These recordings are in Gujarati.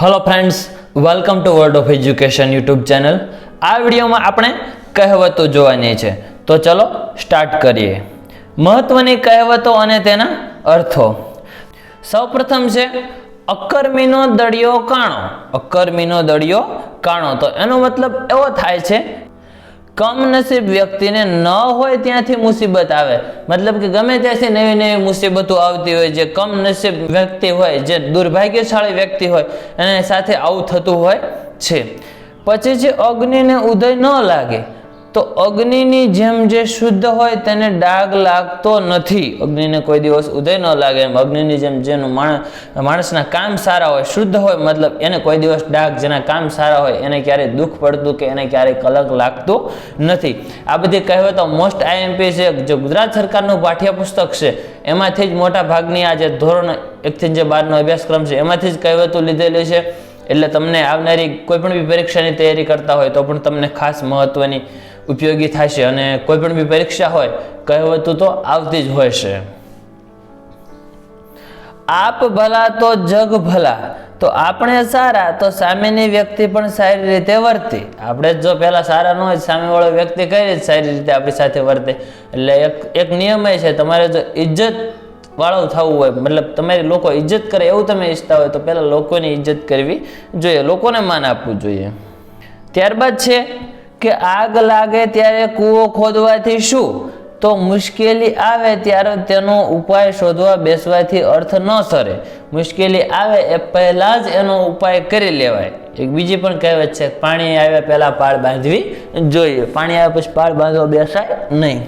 Hello friends welcome to world of education YouTube channel આ વિડીયોમાં આપણે કહેવતો જોવાની છે. તો ચલો સ્ટાર્ટ કરીએ. મહત્વની કહેવતો અને તેના અર્થો. સૌપ્રથમ છે અકર્મીનો દળિયો કાણો. અકર્મીનો દળિયો કાણો. તો એનો મતલબ એવો થાય છે કમનસીબ વ્યક્તિને ન હોય ત્યાંથી મુસીબત આવે. મતલબ કે ગમે ત્યાંથી નવી નવી મુસીબતો આવતી હોય, જે કમનસીબ વ્યક્તિ હોય, જે દુર્ભાગ્યશાળી વ્યક્તિ હોય, એને સાથે આવું થતું હોય છે. પછી જે અગ્નિને ઉદય ન લાગે તો અગ્નિની જેમ જે શુદ્ધ હોય તેને ડાગ લાગતો નથી. અગ્નિને કોઈ દિવસ ઉદય ન લાગે એમ. અગ્નિની જેમ જેનું માણસ માણસના કામ સારા હોય, શુદ્ધ હોય, મતલબ એને કોઈ દિવસ ડાગ જેના કામ સારા હોય, એને ક્યારેય દુઃખ પડતું કે એને ક્યારેય કલંક લાગતું નથી. આ બધી કહેવતો મોસ્ટ આઈએમપી છે, જે ગુજરાત સરકારનું પાઠ્યપુસ્તક છે, એમાંથી જ મોટા ભાગની આ જે ધોરણ એકથી જે બારનો અભ્યાસક્રમ છે, એમાંથી જ કહેવતો લીધેલી છે. એટલે તમને આવનારી કોઈ પણ બી પરીક્ષાની તૈયારી કરતા હોય તો પણ તમને ખાસ મહત્વની ઉપયોગી થશે અને કોઈ પણ બી પરીક્ષા હોય, કહેવતું તો આવતી જ હોય છે. આપ ભલા તો જગ ભલા, તો આપણે સારા, તો સામેની વ્યક્તિ પણ સારી રીતે વર્તે. આપણે જ પહેલા સારા ન હોય, સામેવાળો વ્યક્તિ કઈ રીતે સારી રીતે આપણી સાથે વર્તે? એટલે એક એક નિયમ એ છે, તમારે જો ઇજ્જત વાળું થવું હોય, મતલબ તમારી લોકો ઇજ્જત કરે એવું તમે ઈચ્છતા હોય, તો પહેલાં લોકોની ઇજ્જત કરવી જોઈએ, લોકોને માન આપવું જોઈએ. ત્યારબાદ છે કે આગ લાગે ત્યારે કૂવો ખોદવાથી શું? તો મુશ્કેલી આવે ત્યારે તેનો ઉપાય શોધવા બેસવાથી અર્થ ન સરે. મુશ્કેલી આવે એ પહેલાં જ એનો ઉપાય કરી લેવાય. એક બીજી પણ કહેવત છે, પાણી આવ્યા પહેલાં પાળ બાંધવી જોઈએ. પાણી આવ્યા પછી પાળ બાંધવા બેસાય નહીં.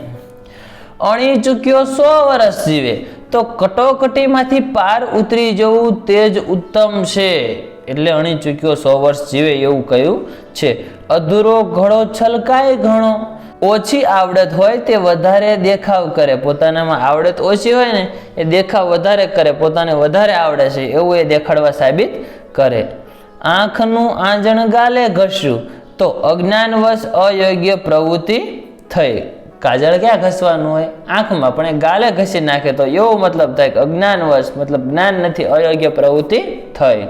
અણી ચૂક્યો સો વર્ષ જીવે. તો કટોકટીમાંથી પાર ઉતરી જવું તે જ ઉત્તમ છે. એટલે અણી ચૂક્યો સો વર્ષ જીવે એવું કહ્યું છે. અધૂરો ઘડો છલકાય ઘણો. ઓછી આવડત હોય તે વધારે દેખાવ કરે. પોતાનામાં આવડત ઓછી હોય ને, એ દેખાવ વધારે કરે. પોતાને વધારે આવડે છે એવું એ દેખાડવા સાબિત કરે. આંખનું આંજણ ગાલે ઘસ્યું. તો અજ્ઞાનવશ અયોગ્ય પ્રવૃત્તિ થઈ. કાજળ ક્યાં ઘસવાનું હોય? આંખમાં પણ એ ગાલે ઘસી નાખે તો એવો મતલબ થાય કે અજ્ઞાનવશ મતલબ જ્ઞાન નથી, અયોગ્ય પ્રવૃત્તિ થઈ.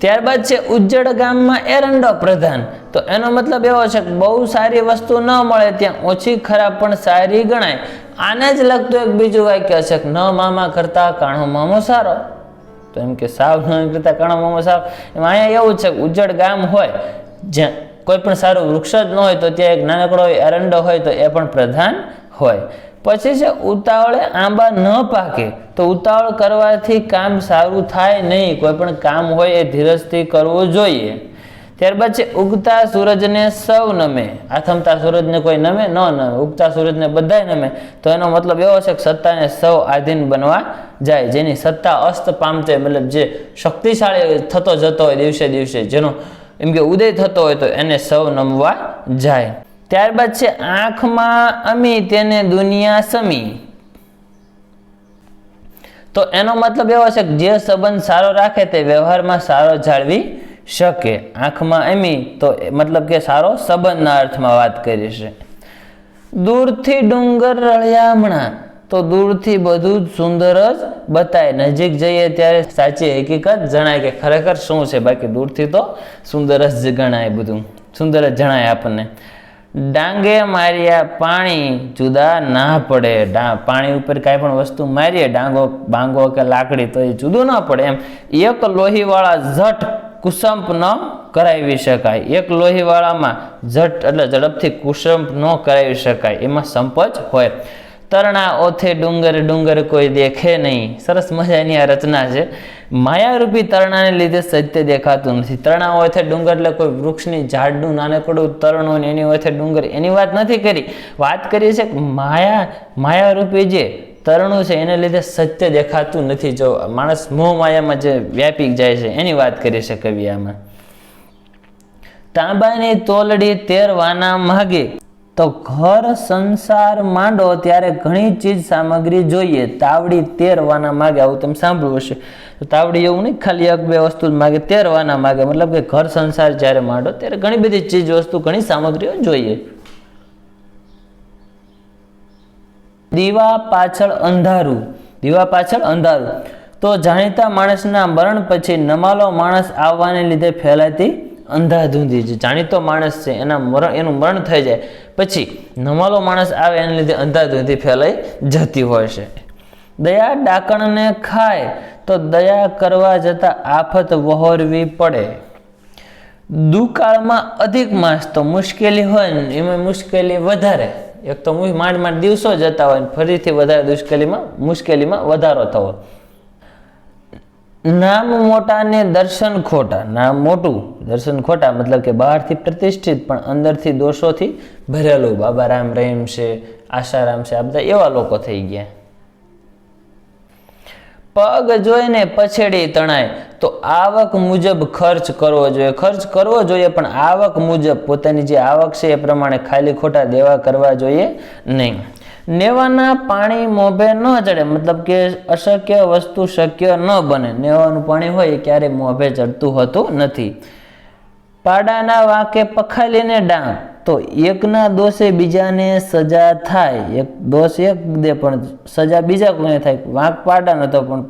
ત્યારબાદ છે ઉજ્જડ ગામમાં એરંડો પ્રધાન. તો એનો મતલબ એવો છે કે બહુ સારી વસ્તુ ન મળે ત્યાં ઓછી ખરાબ પણ સારી ગણાય. આને જ લગતું એક બીજું વાક્ય છે કે ન મામા કરતા કાણો મામો સારો. તો એમ કે સાવ ન કરતા કાણો મામો સારો. એમાં અહીંયા એવું છે કે ઉજ્જડ ગામ હોય, જ્યાં કોઈ પણ સારું વૃક્ષ જ ન હોય તો ત્યાં એક નાનકડો એરંડો હોય તો એ પણ પ્રધાન હોય. પછી છે, ઉતાવળે આંબા ન પાકે, તો ઉતાવળ કરવાથી કામ સારું થાય નહીં. કોઈ પણ કામ હોય એ ધીરજથી કરવું જોઈએ. ત્યારબાદ છે, ઉગતા સૂરજને સૌ નમે. આથમતા સૂરજને કોઈ નમે, ન નમે. ઉગતા સૂરજને બધાય નમે. તો એનો મતલબ એવો છે કે સત્તાને સૌ આધીન બનવા જાય. જેની સત્તા અસ્ત પામતે મતલબ જે શક્તિશાળી થતો જતો હોય દિવસે દિવસે, જેનો એમ કે ઉદય થતો હોય તો એને સૌ નમવા જાય. ત્યારબાદ છે આંખમાં અમી, તેને દુનિયા સમી. તો એનો મતલબ એવો છે કે જે સંબંધ સારો રાખે તે વ્યવહારમાં સારો જાળવી શકે. આંખમાં અમી, તો મતલબ કે સારો સંબંધના અર્થમાં વાત કરી છે. દૂરથી ડુંગર રળિયામણા તો દૂરથી બધું જ સુંદર જ બતાય. નજીક જઈએ ત્યારે સાચી હકીકત જણાય કે ખરેખર શું છે? બાકી દૂરથી તો સુંદર જ ગણાય બધું. સુંદર જ જણાય આપણને. ડાંગે માર્યા પાણી જુદા ના પડે. પાણી ઉપર કાંઈ પણ વસ્તુ મારીએ, ડાંગો, બાંગો કે લાકડી તો એ જુદું ના પડે એમ. એક લોહીવાળા ઝટ કુસંપ ન કરાવી શકાય. એક લોહીવાળામાં ઝટ એટલે ઝડપથી કુસંપ ન કરાવી શકાય. એમાં સંપ જ હોય. તરણા ઓથે ડુંગર ડુંગર કોઈ દેખે નહીં. સરસ મજાની આ રચના છે. માયારૂપી તરણાને લીધે સત્ય દેખાતું નથી. તરણા ઓથે ડુંગર એટલે કોઈ વૃક્ષની ઝાડનું નાનકડું તરણું ને એની ઓથે ડુંગર. એની વાત નથી કરી. વાત કરીએ છે કે માયા, માયારૂપી જે તરણું છે એને લીધે સત્ય દેખાતું નથી. જો માણસ મોહ માયામાં જે વ્યાપી જાય છે, એની વાત કરી છે કવિ આમાં. તાંબાની તોલડી તેર વાના માગે. તો ઘર સંસાર માંડો ત્યારે ઘણી ચીજ સામગ્રી જોઈએ. તાવડી તેરવાના માગે, આવું તમે સાંભળ્યું હશે. તો તાવડી એવું નહીં, ખાલી એક બે વસ્તુ માગે, તેરવાના માગે. મતલબ કે ઘર સંસાર જ્યારે માંડો, ત્યારે ઘણી બધી ચીજ વસ્તુ, ઘણી સામગ્રીઓ જોઈએ. દીવા પાછળ અંધારું. દીવા પાછળ અંધારું. તો જાણીતા માણસના મરણ પછી નમાલો માણસ આવવાને લીધે ફેલાતી અંધાધૂંધી જે જાણીતો માણસ છે, એના મરણ, એનું મરણ થઈ જાય. પછી નમાલો માણસ આવે, એને લીધે અંધાધૂંધી ફેલાઈ જતી હોય છે. દયા ડાકણને ખાય, તો દયા કરવા જતાં આફત વહોરવી પડે. દુકાળમાં અધિક માસ તો મુશ્કેલી હોય ને, એમાં મુશ્કેલી વધારે. એક તો માંડ માંડ દિવસો જતા હોય ને, ફરીથી વધારે મુશ્કેલીમાં મુશ્કેલીમાં વધારો થવો. નામ મોટા ને દર્શન ખોટા. નામ મોટું, દર્શન ખોટા મતલબ કે બહારથી પ્રતિષ્ઠિત, પણ અંદરથી દોષોથી ભરેલું. બાબા રામ રહીમ છે આશારામ છે, આ બધા એવા લોકો થઈ ગયા. પગ જોઈને પછેડી તણાય. તો આવક મુજબ ખર્ચ કરવો જોઈએ. ખર્ચ કરવો જોઈએ, પણ આવક મુજબ પોતાની જે આવક છે એ પ્રમાણે ખાલી ખોટા દેવા કરવા જોઈએ નહીં. નેવાના પાણી મોભે ન ચડે, મતલબ કે અશક્ય વસ્તુ શક્ય ન બને. નેવાનું પાણી હોય એ ક્યારેય મોભે ચડતું હોતું નથી. પાડાના વાંકે પખાલીને ડાંગ તો એકના દોષે બીજાને સજા થાય. એક દોષ એક દે, પણ સજા બીજા કોઈને થાય? વાંક પાડાનો તો પણ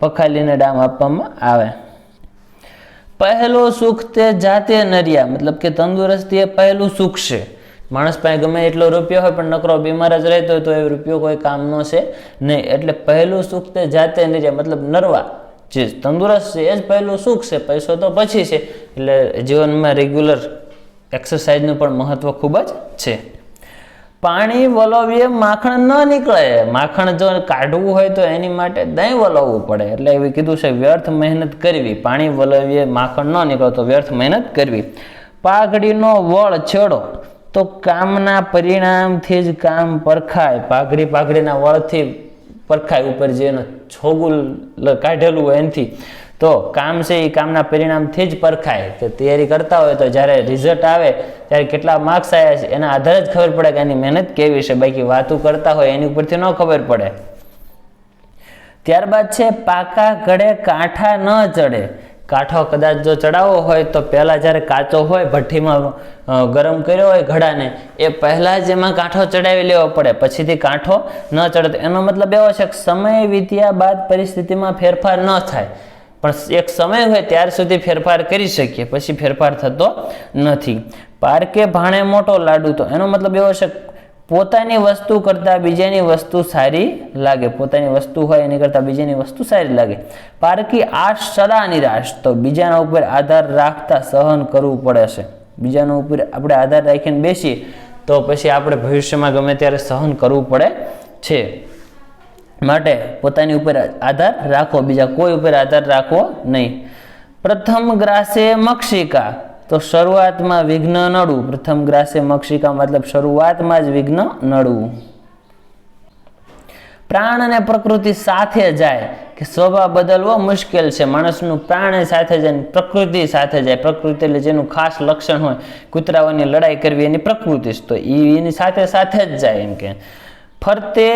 પખાલીને ડામ આપવામાં આવે. પહેલો સુખ તે જાતે નર્યા, મતલબ કે તંદુરસ્તી એ પહેલું સુખ છે માણસ પાસે ગમે એટલો રૂપિયો હોય, પણ નકરો બીમાર જ રહેતો હોય તો એ રૂપિયો કોઈ કામનો છે. નહીં, એટલે પહેલું સુખ તે જાતે નહીં મતલબ નરવા. જે તંદુરસ્ત છે, એ જ પહેલું સુખ છે, પૈસો તો પછી છે. એટલે જીવનમાં રેગ્યુલર એક્સરસાઇઝનું પણ મહત્વ ખૂબ જ છે. પાણી વલોવીએ, માખણ ન નીકળે. માખણ જો કાઢવું હોય તો એની માટે દહીં વલોવવું પડે. એટલે એવી કીધું છે, વ્યર્થ મહેનત કરવી. પાણી વલોવીએ, માખણ ન નીકળે તો વ્યર્થ મહેનત કરવી. પાઘડીનો વળ છેડો. તો કામના પરિણામથી જ કામ પરખાય. પાઘડી પાઘડીના વળથી પરખાય ઉપર જે એનું છોગું કાઢેલું હોય એનાથી. તો કામ છે એ કામના પરિણામથી જ પરખાય. કે તૈયારી કરતા હોય તો જ્યારે રિઝલ્ટ આવે, ત્યારે કેટલા માર્ક્સ આવ્યા છે એના આધારે જ ખબર પડે કે એની મહેનત કેવી છે. બાકી વાતું કરતા હોય એની ઉપરથી ન ખબર પડે. ત્યારબાદ છે, પાકા ગળે કાંઠા ન ચડે. કાંઠો કદાચ જો ચડાવવો હોય તો પહેલાં જ્યારે કાચો હોય, ભઠ્ઠીમાં ગરમ કર્યો હોય ઘડાને, એ પહેલાં જ એમાં કાંઠો ચડાવી લેવો પડે. પછીથી કાંઠો ન ચડતો. એનો મતલબ એવો છે કે સમય વીત્યા બાદ પરિસ્થિતિમાં ફેરફાર ન થાય. પણ એક સમય હોય ત્યાર સુધી ફેરફાર કરી શકીએ. પછી ફેરફાર થતો નથી. પારકે ભાણે મોટો લાડુ તો એનો મતલબ એવો છે પોતાની વસ્તુ કરતાં બીજાની વસ્તુ સારી લાગે. પોતાની વસ્તુ હોય એની કરતાં બીજાની વસ્તુ સારી લાગે. પારકી આશ સદા નિરાશ. તો બીજાના ઉપર આધાર રાખતા સહન કરવું પડે છે. બીજાના ઉપર આપણે આધાર રાખીને બેસીએ, તો પછી આપણે ભવિષ્યમાં ગમે ત્યારે સહન કરવું પડે છે. માટે પોતાની ઉપર આધાર રાખો બીજા કોઈ ઉપર આધાર રાખવો નહીં. પ્રથમ ગ્રાસે મક્ષિકા. તો શરૂઆતમાં વિઘ્ન નડવું. પ્રથમ ગ્રાસે મક્ષિકા મતલબ શરૂઆતમાં જ વિઘ્ન નડવું. પ્રાણ અને પ્રકૃતિ સાથે જાય કે સ્વભાવ બદલવો મુશ્કેલ છે. માણસનું પ્રાણ સાથે જાય પ્રકૃતિ સાથે જાય. પ્રકૃતિ એટલે જેનું ખાસ લક્ષણ હોય. કૂતરાઓની લડાઈ કરવી એની પ્રકૃતિ તો એની સાથે સાથે જ જાય એમ કે. ફરતે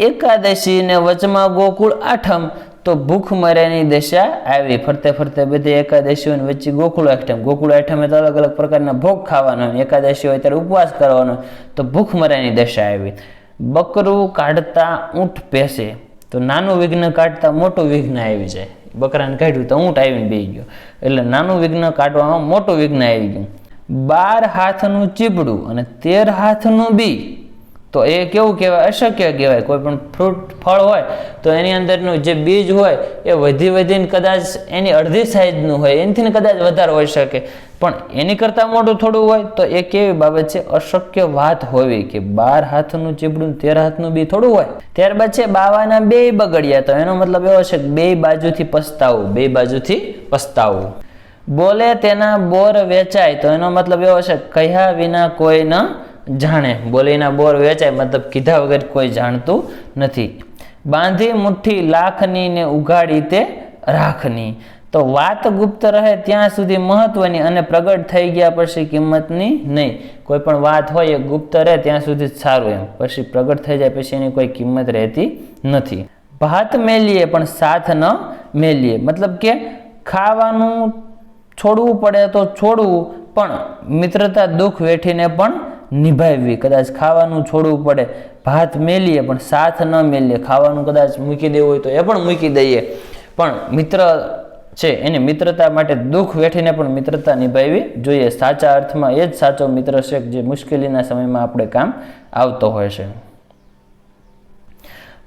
એકાદશી ને વચમાં ગોકુળ આઠમ તો ભૂખ મર્યાની દશા આવી. ફરતે ફરતે બધી એકાદશીઓ ને વચ્ચે ગોકુળ આઠમ. ગોકુળ આઠમે તો અલગ અલગ પ્રકારના ભોગ ખાવાનો હોય. એકાદશી હોય ત્યારે ઉપવાસ કરવાનો. તો ભૂખ મર્યાની દશા આવી. બકરું કાઢતા ઊંટ પેસે. તો નાનું વિઘ્ન કાઢતા મોટું વિઘ્ન આવી જાય. બકરાને કાઢ્યું તો ઊંટ આવીને બેસી ગયો. એટલે નાનું વિઘ્ન કાઢવામાં મોટું વિઘ્ન આવી ગયું. બાર હાથનું ચીબડું અને તેર હાથનું બી. તો એ કેવું કહેવાય? અશક્ય કહેવાય. કોઈ પણ ફ્રૂટ ફળ હોય, તો એની અંદરનું જે બીજ હોય, એ વધી વધીને કદાચ એની અડધી સાઈઝનું હોય. એનાથી કદાચ વધારે હોઈ શકે. પણ એની કરતાં મોટું થોડું હોય, તો એ કેવી બાબત છે? અશક્ય વાત હોવી કે બાર હાથનું ચીબડું તેર હાથનું બી થોડું હોય. ત્યારબાદ છે બાવાના બે બગડ્યા. તો એનો મતલબ એવો છે કે બે બાજુથી પસ્તાવું, બે બાજુથી પસ્તાવું. બોલે તેના બોર વેચાય, તો એનો મતલબ એવો છે કહ્યા વિના કોઈ ન જાણે. બોલીના બોર વેચાય, મતલબ કીધા વગર કોઈ જાણતું નથી. બાંધી મુઠ્ઠી લાખની ને ઉઘાડી તે રાખની. તો વાત ગુપ્ત રહે ત્યાં સુધી મહત્વની અને પ્રગટ થઈ ગયા પછી કિંમતની નહીં. કોઈ પણ વાત હોય એ ગુપ્ત રહે ત્યાં સુધી સારું એમ. પછી પ્રગટ થઈ જાય પછી એની કોઈ કિંમત રહેતી નથી. ભાત મેલીએ પણ સાથ ન મેલીએ. મતલબ કે ખાવાનું છોડવું પડે તો છોડવું, પણ મિત્રતા દુઃખ વેઠીને પણ નિભાવવી, કદાચ ખાવાનું છોડવું પડે, ભાત મેલીએ પણ સાથ ન મેલીએ, ખાવાનું કદાચ મૂકી દેવું હોય તો એ પણ મૂકી દઈએ. પણ મિત્ર છે, એને મિત્રતા માટે દુઃખ વેઠીને પણ મિત્રતા નિભાવવી જોઈએ. સાચા અર્થમાં એ જ સાચો મિત્ર છે જે મુશ્કેલીના સમયમાં આપણે કામ આવતો હોય છે.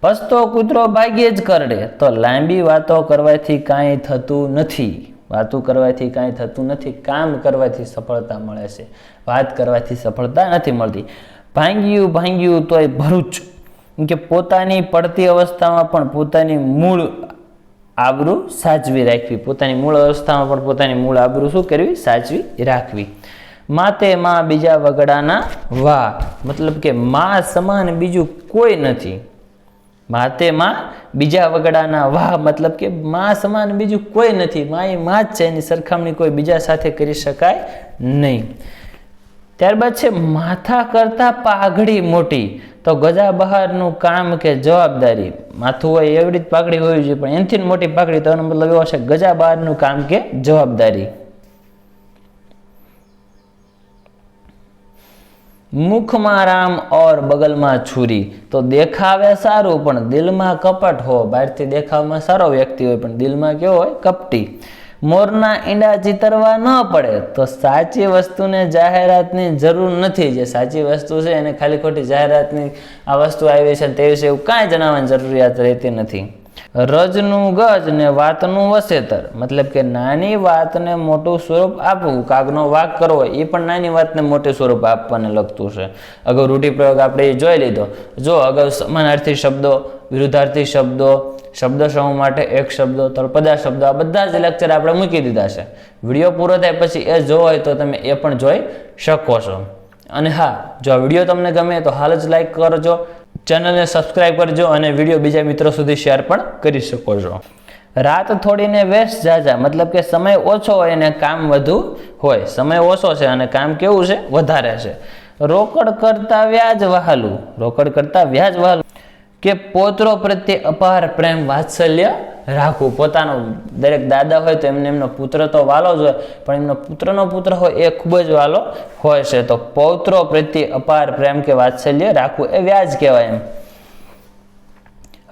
પસ્તો કૂતરો ભાગ્યે જ કરડે, તો લાંબી વાતો કરવાથી કાંઈ થતું નથી. વાતો કરવાથી કાંઈ થતું નથી, કામ કરવાથી સફળતા મળે છે. વાત કરવાથી સફળતા નથી મળતી. ભાંગ્યું ભાંગ્યું તોય ભરૂચ કે પોતાની પડતી અવસ્થામાં પણ પોતાની મૂળ આબરૂ સાચવી રાખવી. પોતાની મૂળ અવસ્થામાં પણ પોતાની મૂળ આબરૂ શું કરવી? સાચવી રાખવી. માતે માં બીજા વગડાના વા મતલબ કે મા સમાન બીજું કોઈ નથી. માતે માં બીજા વગડાના વાહ, મતલબ કે માં સમાન બીજું કોઈ નથી. માં માં જ છે, એની સરખામણી કોઈ બીજા સાથે કરી શકાય નહીં. ત્યારબાદ છે માથા કરતાં પાઘડી મોટી. તો ગજા બહારનું કામ કે જવાબદારી. માથું હોય એવી રીતે પાઘડી હોવી જોઈએ, પણ એનાથી મોટી પાઘડી તો એનો મતલબ એવો છે, ગજા બહારનું કામ કે જવાબદારી. મુખમાં રામ ઓર બગલમાં છુરી. તો દેખાવે સારું, પણ દિલમાં કપટ હો. બહારથી દેખાવમાં સારો વ્યક્તિ હોય, પણ દિલમાં કેવો હોય? કપટી. મોરના ઈંડા ચિતરવા ન પડે. તો સાચી વસ્તુને જાહેરાતની જરૂર નથી. જે સાચી વસ્તુ છે, એને ખાલી ખોટી જાહેરાતની આ વસ્તુ આવી છે તે વિશે એવું કાંઈ જણાવવાની જરૂરિયાત રહેતી નથી. રજનું ગજ ને વાતનું વસેતર. મતલબ કે નાની વાતને મોટું સ્વરૂપ આપવું, કાગનો વાક કરવો, એ પણ નાની વાતને મોટું સ્વરૂપ આપવાને લગતું છે. અગાઉ રૂઢિપ્રયોગ આપણે એ જોઈ લીધો. જો અગાઉ સમાનાર્થી શબ્દો, વિરુદ્ધાર્થી શબ્દો શબ્દ સમૂહ માટે એક શબ્દો, તળપદા શબ્દો, આ બધા જ લેક્ચર આપણે મૂકી દીધા છે. વીડિયો પૂરો થાય પછી એ જોવો હોય તો તમે એ પણ જોઈ શકો છો. અને હા, જો આ વીડિયો તમને ગમે તો હાલ જ લાઈક કરજો. ચેનલને સબસ્ક્રાઈબ કરજો અને વીડિયો બીજા મિત્રો સુધી શેર પણ કરી શકો છો. રાત થોડીને વેસ્ટ જાજા, મતલબ કે સમય ઓછો હોય અને કામ વધુ હોય. સમય ઓછો છે અને કામ કેવું છે? વધારે છે. રોકડ કરતા વ્યાજ વહાલું. રોકડ કરતા વ્યાજ વહાલું. કે પોત્રો પ્રત્યે અપાર પ્રેમ વાત્સલ્ય રાખવું. પોતાનો દરેક દાદા હોય તો એમને એમનો પુત્ર તો વાલો જ હોય, પણ એમનો પુત્રનો પુત્ર હોય એ ખૂબ જ વાલો હોય છે. તો પૌત્રો પ્રત્યે અપાર પ્રેમ કે વાત્સલ્ય રાખવું એ વ્યાજ કહેવાય એમ.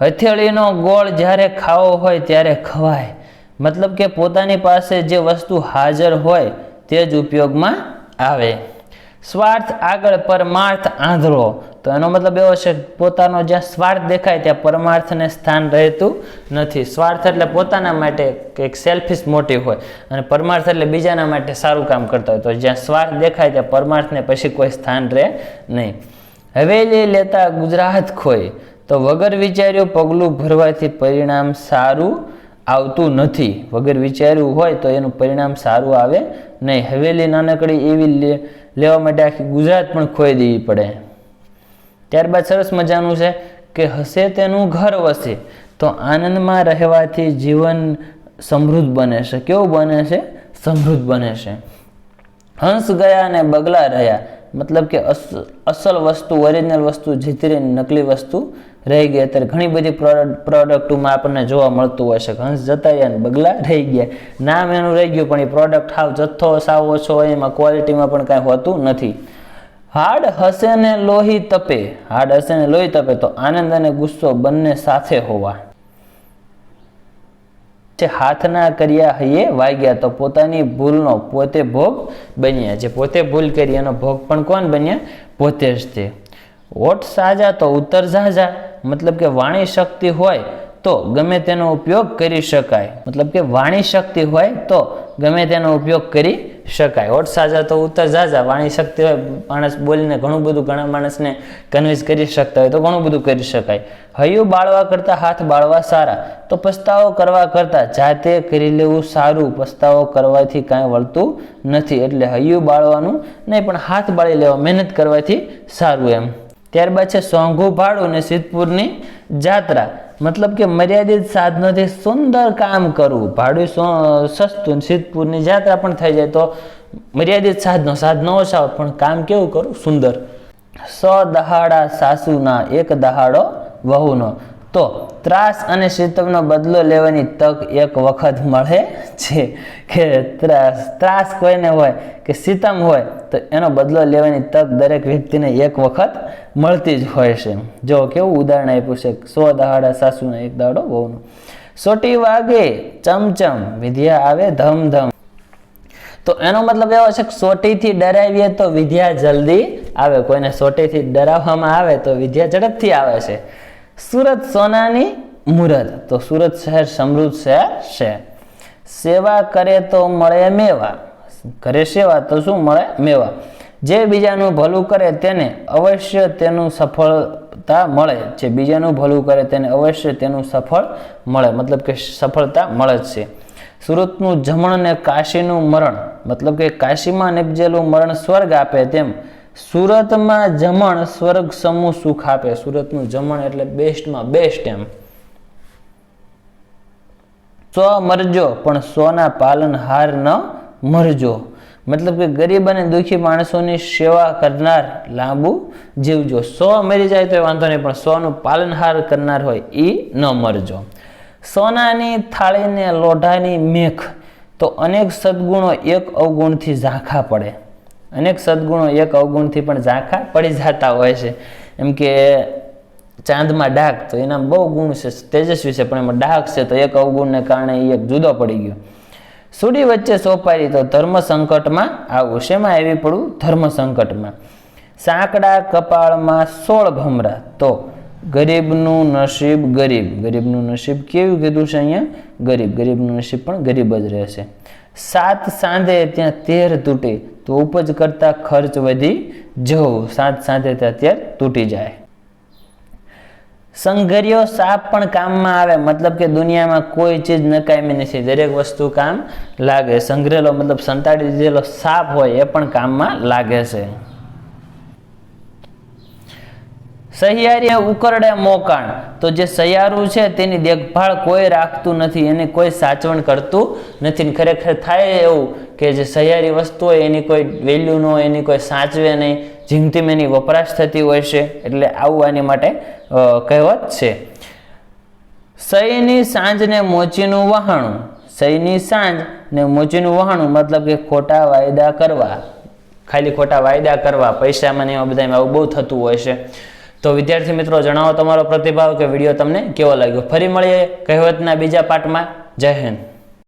હથેળીનો ગોળ જ્યારે ખાવો હોય ત્યારે ખવાય. મતલબ કે પોતાની પાસે જે વસ્તુ હાજર હોય તે જ ઉપયોગમાં આવે. સ્વાર્થ આગળ પરમાર્થ આંધળો. તો એનો મતલબ એવો છે, પોતાનો જ્યાં સ્વાર્થ દેખાય ત્યાં પરમાર્થને સ્થાન રહેતું નથી. સ્વાર્થ એટલે પોતાના માટે કંઈક સેલ્ફિશ મોટિવ હોય અને પરમાર્થ એટલે બીજાના માટે સારું કામ કરતા હોય. તો જ્યાં સ્વાર્થ દેખાય ત્યાં પરમાર્થને પછી કોઈ સ્થાન રહે નહીં. હવેલી લેતા ગુજરાત ખોઈ, તો વગર વિચાર્યું પગલું ભરવાથી પરિણામ સારું આવતું નથી. વગર વિચાર્યું હોય તો એનું પરિણામ સારું આવે નહીં. હવેલી નાનકડી એવી લે લેવા માટે આખી ગુજરાત પણ ખોઈ દેવી પડે. ત્યારબાદ સરસ મજાનું છે કે હશે તેનું ઘર વસે, તો આનંદમાં રહેવાથી જીવન સમૃદ્ધ બને છે. કેવું બને છે? સમૃદ્ધ બને છે. હંસ ગયા અને બગલા રહ્યા. મતલબ કે અસ- અસલ વસ્તુ ઓરિજિનલ વસ્તુ જીતી નકલી વસ્તુ રહી ગઈ. અત્યારે ઘણી બધી પ્રોડક્ટ પ્રોડક્ટોમાં આપણને જોવા મળતું હોય છે. હંસ જતા અને બગલા રહી ગયા. નામ એનું રહી ગયું, પણ એ પ્રોડક્ટ હાવ જથ્થો, સાવ ઓછો હોય, એમાં ક્વોલિટીમાં પણ કાંઈ હોતું નથી. હાડ હસે ને લોહી તપે. હાડ હસે ને લોહી તપે તો આનંદ અને ગુસ્સો બંને સાથે હોવા. છે હાથના કર્યા હૈયે વાગ્યા તો પોતાની ભૂલનો પોતે ભોગ બન્યા. જે પોતે ભૂલ કરી એનો ભોગ પણ કોણ બન્યા? પોતે જ તે. ઓઠ સાજા તો ઉત્તર ઝાઝા. મતલબ કે વાણી શક્તિ હોય તો ગમે તેનો ઉપયોગ કરી શકાય. મતલબ કે વાણી શક્તિ હોય તો ગમે તેનો ઉપયોગ કરી શકાય. ઓટ સાજા તો ઉત્તર ઝાઝા વાણી શક્તિ હોય, માણસ બોલીને ઘણું બધું ઘણા માણસને કન્વિન્સ કરી શકતા હોય તો ઘણું બધું કરી શકાય. હૈયું બાળવા કરતાં હાથ બાળવા સારા, તો પસ્તાવો કરવા કરતાં જાતે કરી લેવું સારું. પસ્તાવો કરવાથી કાંઈ વળતું નથી. એટલે હૈયું બાળવાનું નહીં, પણ હાથ બાળી લેવા, મહેનત કરવાથી સારું એમ. ત્યારબાદ છે સોંઘું ભાડું અને સિદ્ધપુરની જાત્રા. મતલબ કે મર્યાદિત સાધનોથી સુંદર કામ કરવું. ભાડું સસ્તું સિદ્ધપુરની જાત્રા પણ થઈ જાય તો મર્યાદિત સાધનો સાધનો ઓછા પણ કામ કેવું કરું? સુંદર. સો દહાડા સાસુના, એક દહાડો વહુનો. તો ત્રાસ અને શીતવનો બદલો લેવાની તક એક વખત મળે છે કે ત્રાસ ત્રાસ કોઈને હોય કે સીતમ હોય, તો એનો બદલો લેવાની તક દરેક વ્યક્તિને એક વખત મળતી જ હોય છે. જો કેવું ઉદાહરણ આપ્યું છે, સો દહાડા સાસુના એક દાડો બહુનો સોટી વાગે, ચમચમ, વિદ્યા આવે ધમધમ. તો એનો મતલબ એવો છે કે સોટીથી ડરાવીએ તો વિદ્યા જલ્દી આવે. કોઈને સોટીથી ડરાવવામાં આવે તો વિદ્યા ઝડપથી આવે છે. સુરત સોનાની મુરત. તો સુરત શહેર સમૃદ્ધ શહેર છે. સેવા કરે તો મળે મેવા. કરે સેવા તો શું મળે? મેવા. જે બીજાનું ભલું કરે તેને અવશ્ય તેનું સફળતા મળે. જે બીજાનું ભલું કરે તેને અવશ્ય તેનું સફળ મળે. મતલબ કે સફળતા મળે જ છે. સુરતનું જમણ ને કાશીનું મરણ. મતલબ કે કાશીમાં નિપજેલું મરણ સ્વર્ગ આપે તેમ સુરતમાં જમણ સ્વર્ગ સમૂહ સુખ આપે. સુરતનું જમણ એટલે બેસ્ટમાં બેસ્ટ એમ. સો મરજો, પણ સોના પાલનહાર ન મરજો. મતલબ કે ગરીબ અને દુઃખી માણસોની સેવા કરનાર લાંબુ જીવજો સો મરી જાય તો વાંધો નહીં, પણ સોનું પાલનહાર કરનાર હોય એ ન મરજો. સોનાની થાળીને લોઢાની મેખ, તો અનેક સદગુણો એક અવગુણથી ઝાંખા પડે. અનેક સદગુણો એક અવગુણથી પણ ઝાંખા પડી જતા હોય છે. એમ કે ચાંદમાં ડાઘ તો એના બહુ ગુણ છે, તેજસ્વી છે, પણ એમાં ડાઘ છે તો એક અવગુણને કારણે એ એક જુદો પડી ગયો. સુડી વચ્ચે સોપારી તો ધર્મ સંકટમાં આવું. શેમાં આવી પડવું ધર્મ સંકટમાં. સાંકડા કપાળમાં સોળ ભમરા તો ગરીબનું નસીબ ગરીબ. ગરીબનું નસીબ કેવું કીધું છે અહીંયા? ગરીબ. ગરીબનું નસીબ પણ ગરીબ જ રહેશે. સાત સાંધે ત્યાં તેર તૂટે. તો ઉપજ કરતા ખર્ચ વધી જવું. સાથે ત્યાં તેર તૂટી જાય. સંઘર્યો સાપ પણ કામમાં આવે. મતલબ કે દુનિયામાં કોઈ ચીજ નકામી નથી. દરેક વસ્તુ કામ લાગે. સંઘરેલો મતલબ સંતાડી દીધેલો સાપ હોય એ પણ કામમાં લાગે છે. સહિયારીએ ઉકરડે મોકાણ. તો જે સહિયારું છે તેની દેખભાળ કોઈ રાખતું નથી, એને કોઈ સાચવણ કરતું નથી. ને ખરેખર થાય એવું કે જે સહિયારી વસ્તુ હોય, એની કોઈ વેલ્યુ ન હોય, એની કોઈ સાચવે નહીં જીમતીમ એની વપરાશ થતી હોય છે, એટલે આવું આની માટે કહેવત છે. સહીની સાંજને મોચીનું વહાણું. સહીની સાંજ ને મોચીનું વહાણું મતલબ કે ખોટા વાયદા કરવા. ખાલી ખોટા વાયદા કરવા, પૈસામાં ને એવા બધામાં આવું બહુ થતું હોય છે. તો વિદ્યાર્થી મિત્રો, જણાવો તમારો પ્રતિભાવ કે વીડિયો તમને કેવો લાગ્યો? ફરી મળીએ કહેવતના બીજા પાઠમાં. જય હિન્દ.